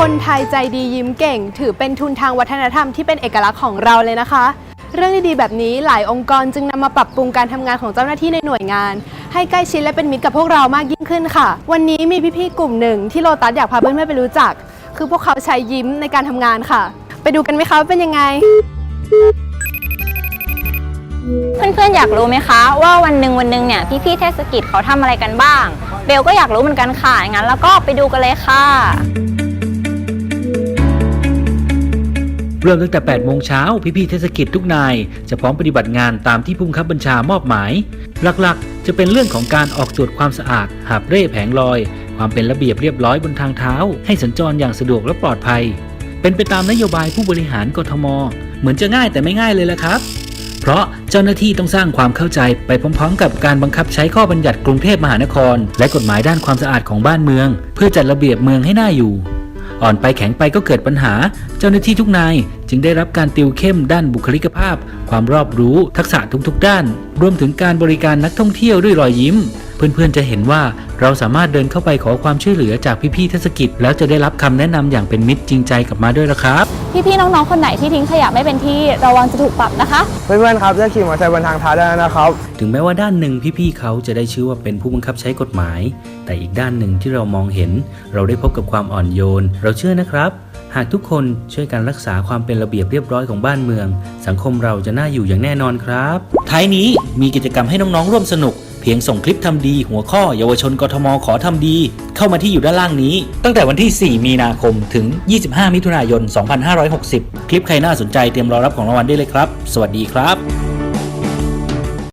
คนไทยใจดียิ้มเก่ง ถือเป็นทุนทางวัฒนธรรมที่เป็นเอกลักษณ์ของเราเลยนะคะ เรื่องดีๆแบบนี้หลายองค์กรจึงนำมาปรับปรุงการทำงานของเจ้าหน้าที่ในหน่วยงาน ให้ใกล้ชิดและเป็นมิตรกับพวกเรามากยิ่งขึ้นค่ะ วันนี้มีพี่ๆกลุ่มหนึ่งที่โลตัสอยากพาเพื่อนๆไปรู้จัก คือพวกเขาใช้ยิ้มในการทำงานค่ะ ไปดูกันไหมคะว่าเป็นยังไง เพื่อนๆอยากรู้ไหมคะ ว่าวันหนึ่งวันหนึ่งเนี่ยพี่ๆเทศกิจเขาทำอะไรกันบ้าง เบลก็อยากรู้เหมือนกันค่ะงั้นแล้วก็ไปดูกันเลยค่ะ เริ่มตั้งแต่8โมงเช้าพี่ๆเทศกิจทุกนาย จะพร้อมปฏิบัติงานตามที่ผู้บังคับบัญชามอบหมาย หลักๆ จะเป็นเรื่องของการออกตรวจความสะอาด หาบเร่แผงลอย ความเป็นระเบียบเรียบร้อยบนทางเท้า ให้สัญจรอย่างสะดวกและปลอดภัย เป็นไปตามนโยบายผู้บริหารกทม เหมือนจะง่ายแต่ไม่ง่ายเลยละครับเพราะเจ้าหน้าที่ต้องสร้างความเข้าใจไปพร้อมๆ กับการบังคับใช้ข้อบัญญัติกรุงเทพมหานคร และกฎหมายด้านความสะอาดของบ้านเมือง เพื่อจัดระเบียบเมืองให้น่าอยู่ อ่อนไปแข็งไปก็เกิดปัญหา เจ้าหน้าที่ทุกนายจึงได้รับการติวเข้มด้านบุคลิกภาพ ความรอบรู้ทักษะทุกๆด้าน รวมถึงการบริการนักท่องเที่ยวด้วยรอยยิ้ม เพื่อนๆจะเห็นว่าเราสามารถเดินเข้าไปขอความช่วยเหลือจากพี่ๆเทศกิจ แล้วจะได้รับคำแนะนำอย่างเป็นมิตรจริงใจกลับมาด้วยละครับ พี่ๆน้องๆคนไหนที่ทิ้งขยะไม่เป็นที่ระวังจะถูกปรับนะคะเพื่อนๆครับเลือกขี่มอเตอร์ไซค์บนทางเท้าได้แล้วนะครับ ถึงแม้ว่าด้านหนึ่งพี่ๆเขาจะได้ชื่อว่าเป็นผู้บังคับใช้กฎหมาย แต่อีกด้านหนึ่งที่เรามองเห็น เราได้พบกับความอ่อนโยน เราเชื่อนะครับ หากทุกคนช่วยกันรักษาความเป็นระเบียบเรียบร้อยของบ้านเมือง สังคมเราจะน่าอยู่อย่างแน่นอนครับท้ายนี้มีกิจกรรมให้น้องๆร่วมสนุก เพียงส่งคลิปทำดีหัวข้อเยาวชนกทมขอทำดี เข้ามาที่อยู่ด้านล่างนี้ ตั้งแต่วันที่ 4 มีนาคมถึง 25 มิถุนายน 2560 คลิปใครน่าสนใจเตรียมรอรับของรางวัลได้เลยครับ สวัสดีครับ